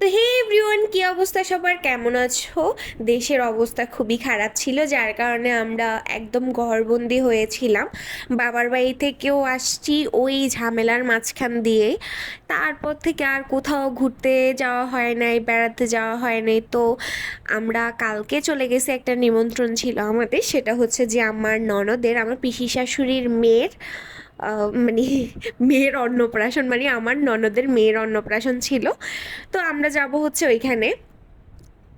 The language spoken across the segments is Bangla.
তো হে এভরিওয়ান, কী অবস্থা সবার? কেমন আছো? দেশের অবস্থা খুবই খারাপ ছিল, যার কারণে আমরা একদম ঘরবন্দি হয়েছিলাম। বাবার বাড়ি থেকেও আসছি ওই ঝামেলার মাঝখান দিয়ে। তারপর থেকে আর কোথাও ঘুরতে যাওয়া হয় নাই, বেড়াতে যাওয়া হয় নাই। তো আমরা কালকে চলে গেছি, একটা নিমন্ত্রণ ছিল আমাদের, সেটা হচ্ছে যে আমার ননদের, আমার পিসি শাশুড়ির মেয়ের মানে মেয়ের অন্নপ্রাশন মানে আমার ননদের মেয়ের অন্নপ্রাশন ছিল। তো আমরা যাব হচ্ছে ওইখানে।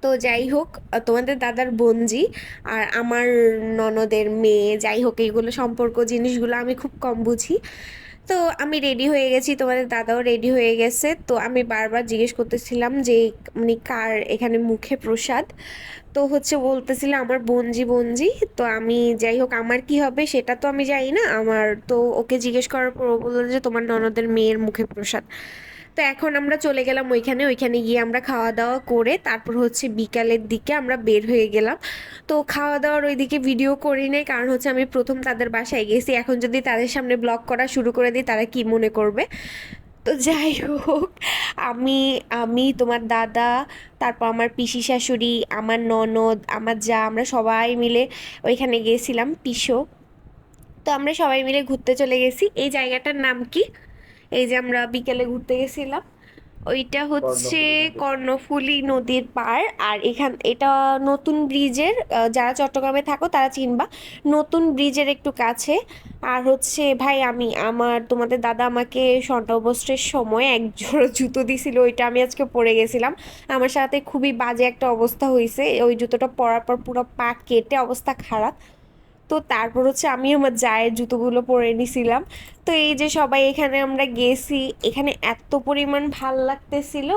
তো যাই হোক, তোমাদের দাদার বোনজি আর আমার ননদের মেয়ে, যাই হোক, এইগুলো সম্পর্ক জিনিসগুলো আমি খুব কম বুঝি। তো আমি রেডি হয়ে গেছি, তোমাদের দাদাও রেডি হয়ে গেছে। তো আমি বারবার জিজ্ঞেস করতেছিলাম যে মানে কার এখানে মুখে প্রসাদ? তো হচ্ছে বলতেছিল আমার বঞ্জি বঞ্জি তো আমি যাই হোক, আমার কি হবে সেটা তো আমি জানি না। আমার তো ওকে জিজ্ঞেস করার পর ও বলল যে, তোমার ননদের মেয়ের মুখে প্রসাদ। তো এখন আমরা চলে গেলাম ওইখানে ওইখানে গিয়ে আমরা খাওয়া দাওয়া করে তারপর হচ্ছে বিকালের দিকে আমরা বের হয়ে গেলাম। তো খাওয়া দাওয়ার ওইদিকে ভিডিও করি নাই, কারণ হচ্ছে আমি প্রথম তাদের বাসায় গেছি। এখন যদি তাদের সামনে ব্লগ করা শুরু করে দিই, তারা কি মনে করবে? তো যাই হোক, আমি আমি, তোমার দাদা, তারপর আমার পিসি শাশুড়ি, আমার ননদ, আমার যা, আমরা সবাই মিলে ওইখানে গিয়েছিলাম পিসো। তো আমরা সবাই মিলে ঘুরতে চলে গেছি। এই জায়গাটার নাম কি? এই যে আমরা বিকেলে ঘুরতে গেছিলাম ওইটা হচ্ছে কর্ণফুলী নদীর পাড় আর এখান এটা নতুন ব্রিজের যারা চট্টগ্রামে থাকো তারা চিনবা নতুন ব্রিজের একটু কাছে। আর হচ্ছে ভাই আমি আমার তোমাদের দাদা আমাকে স্বর্ণবস্ত্রের সময় এক জোড়া জুতো দিছিল ওইটা আমি আজকে পরে গেছিলাম। আমার সাথে খুবই বাজে একটা অবস্থা হয়েছে ওই জুতোটা পরার পর পুরো পা কেটে অবস্থা খারাপ। তো তারপর হচ্ছে আমি আমার জায়ের জুতোগুলো পরে নিছিলাম। তো এই যে সবাই এখানে আমরা গেছি, এখানে এত পরিমাণ ভালো লাগতেছিল।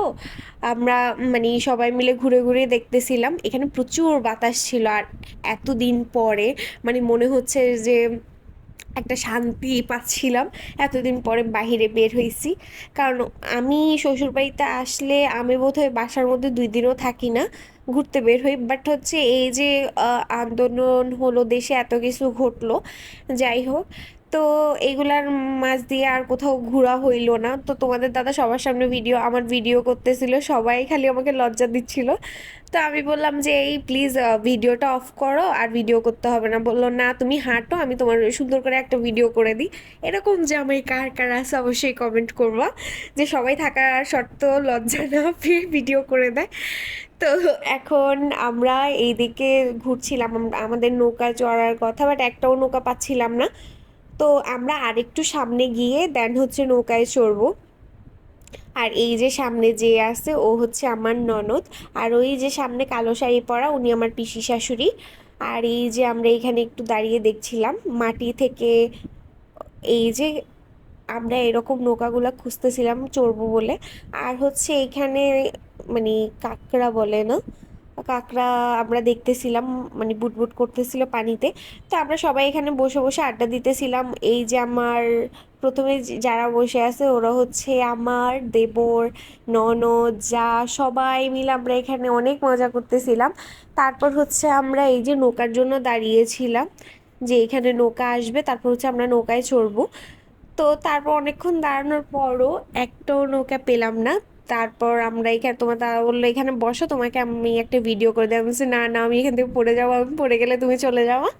আমরা মানে সবাই মিলে ঘুরে ঘুরে দেখতেছিলাম। এখানে প্রচুর বাতাস ছিল আর এতদিন পরে মানে মনে হচ্ছে যে একটা শান্তি পাচ্ছিলাম। এতদিন পরে বাহিরে বের হয়েছি কারণ আমি শ্বশুরবাড়িতে আসলে আমি বোধহয় বাসার মধ্যে দুই দিনও থাকি না, ঘুরতে বের হই। বাট হচ্ছে এই যে আন্দোলন হলো, দেশে এত কিছু ঘটলো, যাই হোক তো এগুলার মাঝ দিয়ে আর কোথাও ঘোরা হইল না। তো তোমাদের দাদা সবার সামনে ভিডিও আমার ভিডিও করতেছিল, সবাই খালি আমাকে লজ্জা দিচ্ছিল। তো আমি বললাম যে, এই প্লিজ ভিডিওটা অফ করো আর ভিডিও করতে হবে না। বলল, না, তুমি হাঁটো, আমি তোমার সুন্দর করে একটা ভিডিও করে দিই। এরকম যে আমি কার কার আছে অবশ্যই কমেন্ট করবা, যে সবাই থাকার সত্ত্বেও লজ্জা না পেয়ে ভিডিও করে দেয়। তো এখন আমরা এইদিকে ঘুরছিলাম, আমাদের নৌকা চড়ার কথা বাট একটাও নৌকা পাচ্ছিলাম না। তো আমরা আরেকটু সামনে গিয়ে দেন হচ্ছে নৌকায় চড়বো। আর এই যে সামনে যে আছে, ও হচ্ছে আমার ননদ। আর ওই যে সামনে কালো শাড়ি পরা, উনি আমার পিসি শাশুড়ি। আর এই যে আমরা এখানে একটু দাঁড়িয়ে দেখছিলাম, মাটি থেকে এই যে আমরা এরকম নৌকাগুলো খুঁজতেছিলাম চড়বো বলে। আর হচ্ছে এখানে মানে কাঁকড়া বলে না? কাঁকড়া আমরা দেখতেছিলাম মানে বুটবুট করতেছিল পানিতে। তো আমরা সবাই এখানে বসে বসে আড্ডা দিতেছিলাম। এই যে আমার প্রথমে যারা বসে আছে ওরা হচ্ছে আমার, দেবর, ননদ, যা সবাই মিলে আমরা এখানে অনেক মজা করতেছিলাম। তারপর হচ্ছে আমরা এই যে নৌকার জন্য দাঁড়িয়েছিলাম যে এখানে নৌকা আসবে, তারপর হচ্ছে আমরা নৌকায় চড়বো। তো তারপর অনেকক্ষণ দাঁড়ানোর পরও একটাও নৌকা পেলাম না। তারপর আমরা এখানে তোমার দাদা বলল এখানে বসো তোমাকে আমি একটা ভিডিও করে দেবো। বলছি, না না আমি এখান থেকে পড়ে যাব আমি পড়ে গেলে তুমি চলে যাওয়া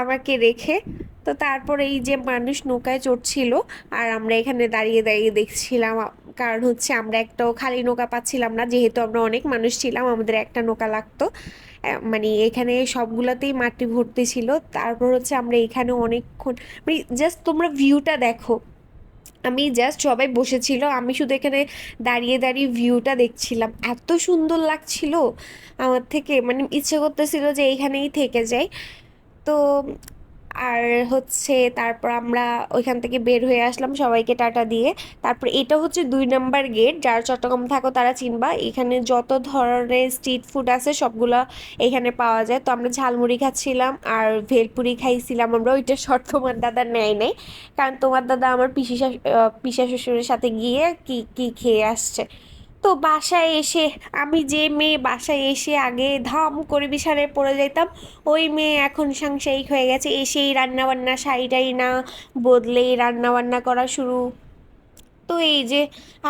আমাকে রেখে তো তারপর এই যে মানুষ নৌকায় চড়ছিল আর আমরা এখানে দাঁড়িয়ে দাঁড়িয়ে দেখছিলাম কারণ হচ্ছে আমরা একটাও খালি নৌকা পাচ্ছিলাম না যেহেতু আমরা অনেক মানুষ ছিলাম আমাদের একটা নৌকা লাগতো। মানে এখানে সবগুলাতেই মাটি ভর্তি ছিল। তারপর হচ্ছে আমরা এখানে অনেকক্ষণ মানে জাস্ট তোমরা ভিউটা দেখো। আমি জাস্ট সবাই বসেছিল, আমি শুধু এখানে দাঁড়িয়ে দাঁড়িয়ে ভিউটা দেখছিলাম। এত সুন্দর লাগছিল আমার থেকে মানে ইচ্ছে করতেছিল যে এইখানেই থেকে যাই। তো আর হচ্ছে তারপর আমরা ওইখান থেকে বের হয়ে আসলাম সবাইকে টাটা দিয়ে। তারপর এটা হচ্ছে দুই নাম্বার গেট, যারা চট্টগ্রাম থাকো তারা চিনবা। এখানে যত ধরনের স্ট্রিট ফুড আছে সবগুলো এখানে পাওয়া যায়। তো আমরা ঝালমুড়ি খাচ্ছিলাম আর ভেলপুরি খাইছিলাম আমরা, ওইটা শর্ত তোমার দাদা নেয় নেই। কারণ তোমার দাদা আমার পিসি পিসা শ্বশুরের সাথে গিয়ে কি কি খেয়ে আসছে। তো বাসায় এসে আমি যে মেয়ে বাসায় এসে আগে ধাম করে বিছানায় পড়ে যেতাম, ওই মেয়ে এখন সাংসারিক হয়ে গেছে, এসেই রান্নাবান্না বান্না শাড়ি টাড়ি না বদলেই রান্নাবান্না করা শুরু তো এই যে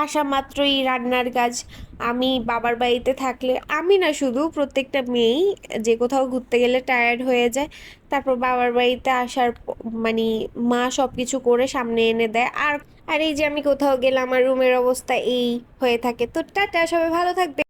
আসা মাত্র এই রান্নার কাজ। আমি বাবার বাড়িতে থাকলে, আমি না শুধু প্রত্যেকটা মেয়েই যে কোথাও ঘুরতে গেলে টায়ার্ড হয়ে যায়। তারপর বাবার বাড়িতে আসার মানে মা সব কিছু করে সামনে এনে দেয়। আর আর এই যে আমি কোথাও গেলে আমার রুমের অবস্থা এই হয়ে থাকে। তো টাটা, সবাই ভালো থাকবে